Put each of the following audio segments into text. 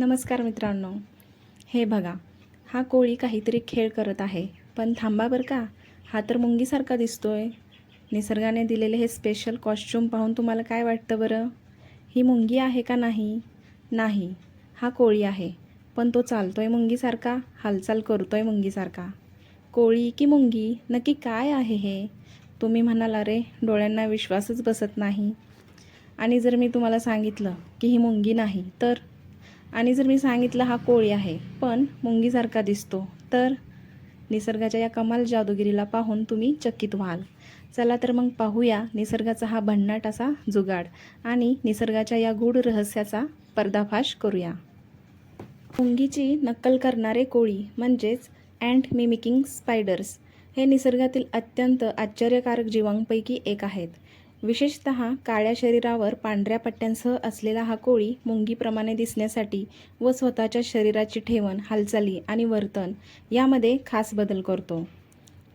नमस्कार मित्रांनो. हे बघा हा कोळी काहीतरी खेळ करत आहे. पण थांबा बरं का हा तर मुंगीसारखा दिसतोय. निसर्गाने दिलेले हे स्पेशल कॉस्च्युम पाहून तुम्हाला काय वाटतं बरं? ही मुंगी आहे का नाही? नाही हा कोळी आहे. पण तो चालतोय मुंगीसारखा हालचाल करतोय मुंगीसारखा. कोळी की मुंगी नक्की काय आहे हे? तुम्ही म्हणाल अरे डोळ्यांना विश्वासच बसत नाही. आणि जर मी तुम्हाला सांगितलं की ही मुंगी नाही तर? आणि जर मी सांगितलं हा कोळी आहे पण मुंगीसारखा दिसतो तर निसर्गाच्या या कमाल जादूगिरीला पाहून तुम्ही चकित व्हाल. चला तर मग पाहूया निसर्गाचा हा भन्नाट असा जुगाड आणि निसर्गाच्या या गूढ रहस्याचा पर्दाफाश करूया. मुंगीची नक्कल करणारे कोळी म्हणजेच अँट मिमिकिंग स्पायडर्स हे निसर्गातील अत्यंत आश्चर्यकारक जीवांपैकी एक आहेत. विशेषत काळ्या शरीरावर पांढऱ्या पट्ट्यांसह असलेला हा कोळी मुंगीप्रमाणे दिसण्यासाठी व स्वतःच्या शरीराची ठेवण हालचाली आणि वर्तन यामध्ये खास बदल करतो.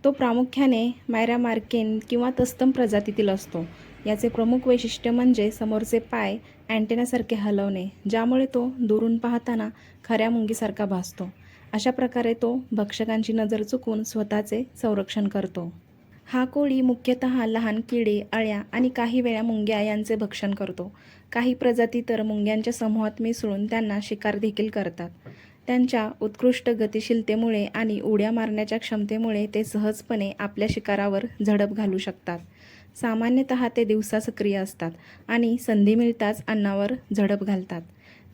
तो प्रामुख्याने मायरा मार्केन किंवा तस्तम प्रजातीतील असतो. याचे प्रमुख वैशिष्ट्य म्हणजे समोरचे पाय अँटेनासारखे हलवणे ज्यामुळे तो दुरून पाहताना खऱ्या मुंगीसारखा भासतो. अशा प्रकारे तो भक्षकांची नजर चुकून स्वतःचे संरक्षण करतो. हा कोळी मुख्यतः लहान किडे अळ्या आणि काही वेळा मुंग्या यांचे भक्षण करतो. काही प्रजाती तर मुंग्यांच्या समूहात मिसळून त्यांना शिकार देखील करतात. त्यांच्या उत्कृष्ट गतिशीलतेमुळे आणि उड्या मारण्याच्या क्षमतेमुळे ते सहजपणे आपल्या शिकारावर झडप घालू शकतात. सामान्यतः ते दिवसा सक्रिय असतात आणि संधी मिळताच अन्नावर झडप घालतात.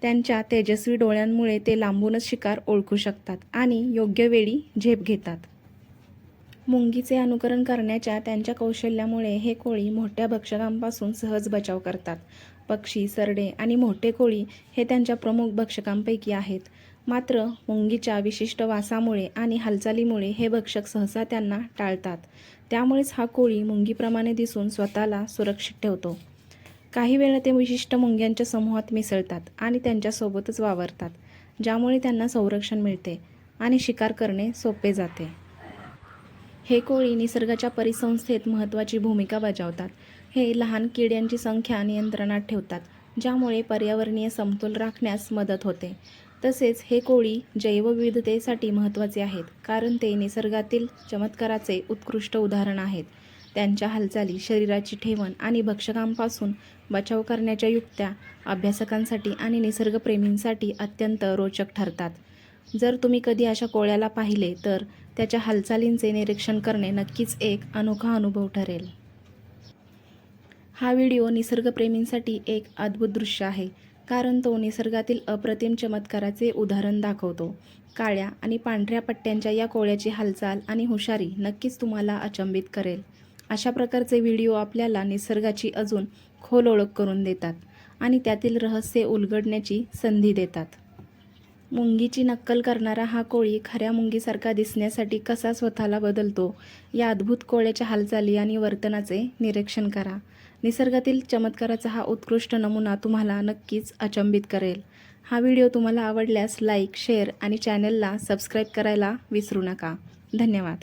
त्यांच्या तेजस्वी डोळ्यांमुळे ते लांबूनच शिकार ओळखू शकतात आणि योग्य वेळी झेप घेतात. मुंगीचे अनुकरण करण्याच्या त्यांच्या कौशल्यामुळे हे कोळी मोठ्या भक्षकांपासून सहज बचाव करतात. पक्षी सरडे आणि मोठे कोळी हे त्यांच्या प्रमुख भक्षकांपैकी आहेत. मात्र मुंगीच्या विशिष्ट वासामुळे आणि हालचालीमुळे हे भक्षक सहसा त्यांना टाळतात. त्यामुळेच हा कोळी मुंगीप्रमाणे दिसून स्वतःला सुरक्षित ठेवतो. काही वेळा ते विशिष्ट मुंग्यांच्या समूहात मिसळतात आणि त्यांच्यासोबतच वावरतात ज्यामुळे त्यांना संरक्षण मिळते आणि शिकार करणे सोपे जाते. हे कोळी निसर्गाच्या परिसंस्थेत महत्त्वाची भूमिका बजावतात. हे लहान किड्यांची संख्या नियंत्रणात ठेवतात ज्यामुळे पर्यावरणीय समतोल राखण्यास मदत होते. तसेच हे कोळी जैवविविधतेसाठी महत्त्वाचे आहेत कारण ते निसर्गातील चमत्काराचे उत्कृष्ट उदाहरण आहेत. त्यांच्या हालचाली शरीराची ठेवण आणि भक्षकांपासून बचाव करण्याच्या युक्त्या अभ्यासकांसाठी आणि निसर्गप्रेमींसाठी अत्यंत रोचक ठरतात. जर तुम्ही कधी अशा कोळ्याला पाहिले तर त्याच्या हालचालींचे निरीक्षण करणे नक्कीच एक अनोखा अनुभव ठरेल. हा व्हिडिओ निसर्गप्रेमींसाठी एक अद्भुत दृश्य आहे कारण तो निसर्गातील अप्रतिम चमत्काराचे उदाहरण दाखवतो. काळ्या आणि पांढऱ्या पट्ट्यांच्या या कोळ्याची हालचाल आणि हुशारी नक्कीच तुम्हाला अचंबित करेल. अशा प्रकारचे व्हिडिओ आपल्याला निसर्गाची अजून खोल ओळख करून देतात आणि त्यातील रहस्य उलगडण्याची संधी देतात. मुंगीची नक्कल करणारा हा कोळी खऱ्या मुंगीसारखा दिसण्यासाठी कसा स्वतःला बदलतो? या अद्भुत कोळ्याच्या हालचाली आणि वर्तनाचे निरीक्षण करा. निसर्गातील चमत्काराचा हा उत्कृष्ट नमुना तुम्हाला नक्कीच अचंबित करेल. हा व्हिडिओ तुम्हाला आवडल्यास लाईक शेअर आणि चॅनलला सबस्क्राईब करायला विसरू नका. धन्यवाद.